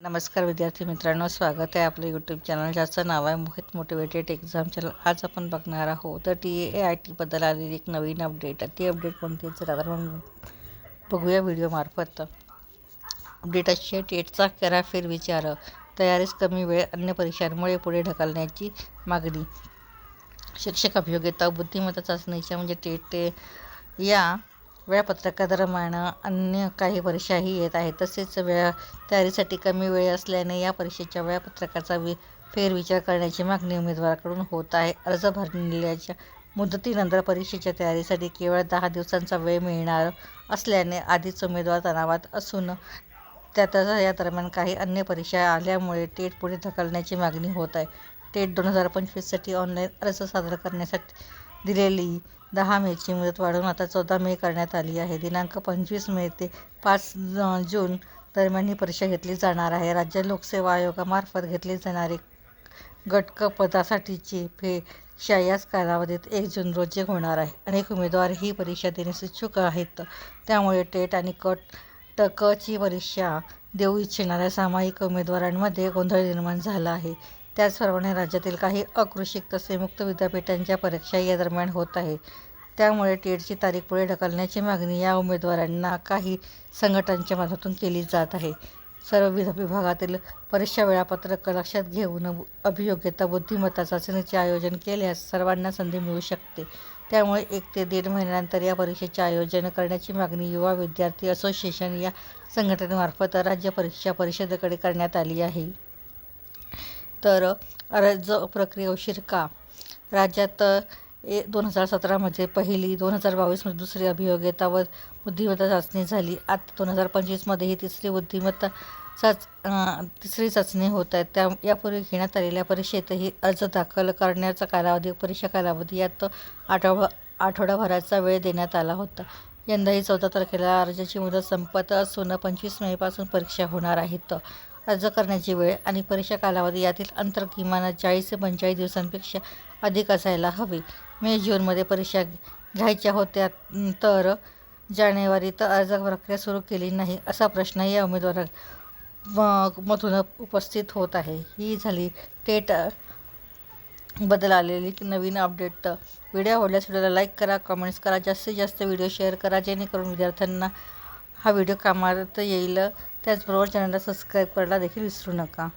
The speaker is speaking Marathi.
नमस्कार विद्यार्थी मित्रांनो स्वागत आहे आपलं यूट्यूब चॅनल ज्याचं नाव आहे मोहित मोटिवेटेड एक्झाम चॅनल आज आपण बघणार आहोत तर टी ए आय टीबद्दल आलेली एक नवीन अपडेट ती अपडेट कोणती जर आपण बघूया व्हिडिओमार्फत अपडेट अशी आहे टेटचा करा फेरविचार तयारीस कमी वेळ अन्य परीक्षांमुळे पुढे ढकलण्याची मागणी. शिक्षक अभियोग्यता बुद्धिमत्ता चाचणीच्या म्हणजे टेट या वेळापत्रकात वेळापत्रकादरम्यान अन्य काही परीक्षाही येत आहेत. तसेच वेळा तयारीसाठी कमी वेळ असल्याने या परीक्षेच्या वेळापत्रकाचा वि फेरविचार करण्याची मागणी उमेदवाराकडून होत आहे. अर्ज भरलेल्याच्या मुदतीनंतर परीक्षेच्या तयारीसाठी केवळ दहा दिवसांचा वेळ मिळणार असल्याने आधीच उमेदवार तणावात असून त्यातच या दरम्यान काही अन्य परीक्षा आल्यामुळे टेट पुढे ढकलण्याची मागणी होत आहे. टेट दोन हजार पंचवीससाठी ऑनलाईन अर्ज सादर करण्यासाठी दिलेली दहा मेची मुदत वाढवून आता चौदा मे करण्यात आली आहे. दिनांक पंचवीस मे ते पाच जून दरम्यान ही परीक्षा घेतली जाणार आहे. राज्य लोकसेवा आयोगामार्फत घेतली जाणारी गटक पदासाठीची परीक्षा याच कालावधीत एक जून रोजी होणार आहे. अनेक उमेदवार ही परीक्षा देण्यास इच्छुक आहेत. त्यामुळे टेट आणि कट टकची परीक्षा देऊ इच्छिणाऱ्या सामायिक उमेदवारांमध्ये गोंधळ निर्माण झाला आहे. त्याचप्रमाणे राज्यातील काही अकृषिक तसे मुक्त विद्यापीठांच्या परीक्षा या दरम्यान होत आहे. त्यामुळे टेटची तारीख पुढे ढकलण्याची मागणी या उमेदवारांना काही संघटनांच्या माध्यमातून केली जात आहे. सर्व विध विभागातील परीक्षा वेळापत्रक लक्षात घेऊन अभियोग्यता बुद्धिमत्ता चाचणीचे आयोजन केल्यास सर्वांना संधी मिळू शकते. त्यामुळे एक ते दीड महिन्यानंतर या परीक्षेचे आयोजन करण्याची मागणी युवा विद्यार्थी असोसिएशन या संघटनेमार्फत राज्य परीक्षा परिषदेकडे करण्यात आली आहे. तर अर्ज प्रक्रिया उशीर का? राज्यात ए दोन हजार सतरामध्ये म्हणजे पहिली दोन हजार बावीसमध्ये म्हणजे दुसरी अभियोग्यता व बुद्धिमत्ता चाचणी झाली. आता दोन हजार पंचवीसमध्ये ही तिसरी बुद्धिमत्ता चाच तिसरी चाचणी होत आहे. त्या यापूर्वी घेण्यात आलेल्या परीक्षेतही अर्ज दाखल करण्याचा कालावधी परीक्षा कालावधी यात आठवडा आठवडाभराचा वेळ देण्यात आला होता. यंदाही चौदा तारखेला अर्जाची मुदत संपत असून पंचवीस मेपासून परीक्षा होणार आहेत. अर्ज करण्याची वेळ आणि परीक्षा कालावधी यातील अंतर किमान चाळीस ते पंचेचाळीस दिवसांपेक्षा अधिक असायला हवी. मे जूनमध्ये परीक्षा घ्यायच्या होत्या तर जानेवारीत अर्ज प्रक्रिया सुरू केली नाही असा प्रश्न या उमेदवारा मधून उपस्थित होत आहे. ही झाली टेट बदल आलेली नवीन अपडेट. व्हिडिओ आवडल्यास व्हिडिओला लाईक करा कमेंट्स करा जास्तीत जास्त व्हिडिओ शेअर करा जेणेकरून विद्यार्थ्यांना हा व्हिडिओ कामात येईल. त्याचबरोबर चॅनलला सबस्क्राईब करायला देखील विसरू नका.